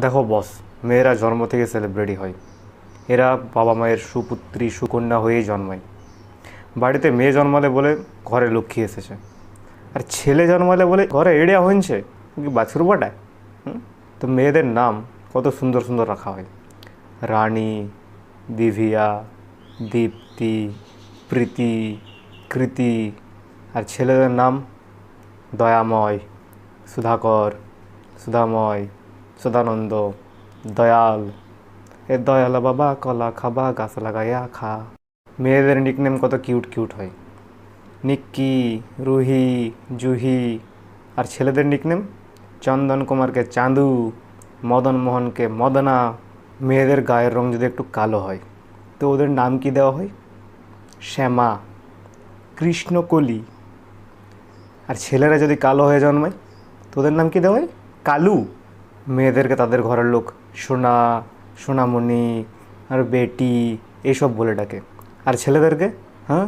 দেখো বস মেয়েরা জন্ম থেকে সেলিব্রিটি হয়। এরা বাবা মায়ের সুপুত্রী, সুকন্যা হয়েই জন্মায়। বাড়িতে মেয়ে জন্মালে বলে ঘরে লক্ষ্মী এসেছে। আর ছেলে জন্মালে বলে ঘরে এড়িয়া হয়েছে কি বাছুর বাটায় তো মেয়েদের নাম কত সুন্দর সুন্দর রাখা হয়। রানী, দিভিয়া, দীপ্তি, প্রীতি, কৃতি। আর ছেলেদের নাম দয়াময়, সুধাকর, সুধাময়। সদানন্দ, দয়াল। এ দয়াল বাবা, কলা খাবা, গাছ লাগাইয়া খা। মেয়েদের নিকনেম কত কিউট কিউট হয়। নিক্কি, রুহি, জুহি। আর ছেলেদের নিকনেম চন্দন কুমারকে চাঁদু, মদন মোহনকে মদনা। মেয়েদের গায়ের রং যদি একটু কালো হয়, তো ওদের নাম কি দেওয়া হয়? শ্যামা। কৃষ্ণকলি। আর ছেলেরা যদি কালো হয়ে জন্মায়, তো ওদের নাম কি দেওয়া হয়? কালু। মেয়েদেরকে তাদের ঘরের লোক সোনা, সোনামণি আর বেটি এইসব বলে ডাকে। আর ছেলেদেরকে? হ্যাঁ?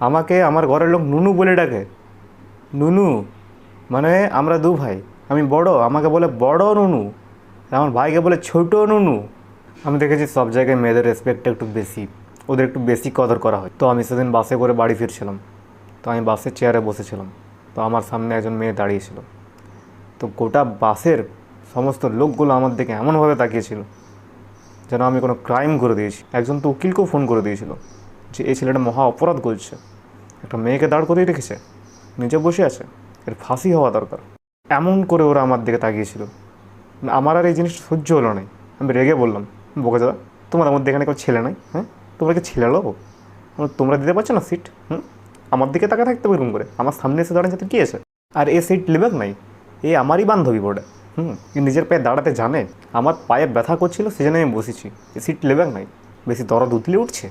আমাকে আমার ঘরের লোক নুনু বলে ডাকে। নুনু? মানে আমরা দু ভাই। আমি বড়, আমাকে বলে বড় নুনু। আমার ভাইকে বলে ছোট নুনু। আমি দেখেছি সব জায়গায় মেয়েদের রেসপেক্টটা একটু বেশি। ওদের একটু বেশি কদর করা হয়। তো আমি সেদিন বাসে করে বাড়ি ফিরছিলাম। তো আমি বাসের চেয়ারে বসেছিলাম। তো আমার সামনে একজন মেয়ে দাঁড়িয়েছিল তো গোটা বাসের সমস্ত লোকগুলো আমার দিকে এমনভাবে তাকিয়েছিল যেন আমি কোনো ক্রাইম করে দিয়েছি। একজন তো উকিলকেও ফোন করে দিয়েছিল যে, এই ছেলেটা মহা অপরাধ করছে। একটা মেয়েকে দাঁড় করিয়ে রেখেছে। নিচে বসে আছে। এর ফাঁসি হওয়া দরকার। এমন করে ওরা আমার দিকে তাকিয়েছিল। আমার আর এই জিনিসটা সহ্য হলো না। আমি রেগে বললাম, বকে দাদা, তোমাদের মধ্যে এখানে কেউ ছেলে নাই হ্যাঁ? তোমরা কি ছেলে লোক? তোমরা দিতে পারছ না সিট হুম? আমার দিকে তাকা থাকতে হবে এরকম করে। আমার সামনে এসে দাঁড়াচ্ছে তো কী আছে? আর এ সিট লেবেক নাই। এ আমারই বান্ধবী বোর্ডে। হুম নিজের পায়ে দাঁড়াতে জানে? আমার পায়ে ব্যথা করছিল সেজন্য আমি বসেছি। সিট লেবেক নাই। বেশি দরদ উতলে উঠছে।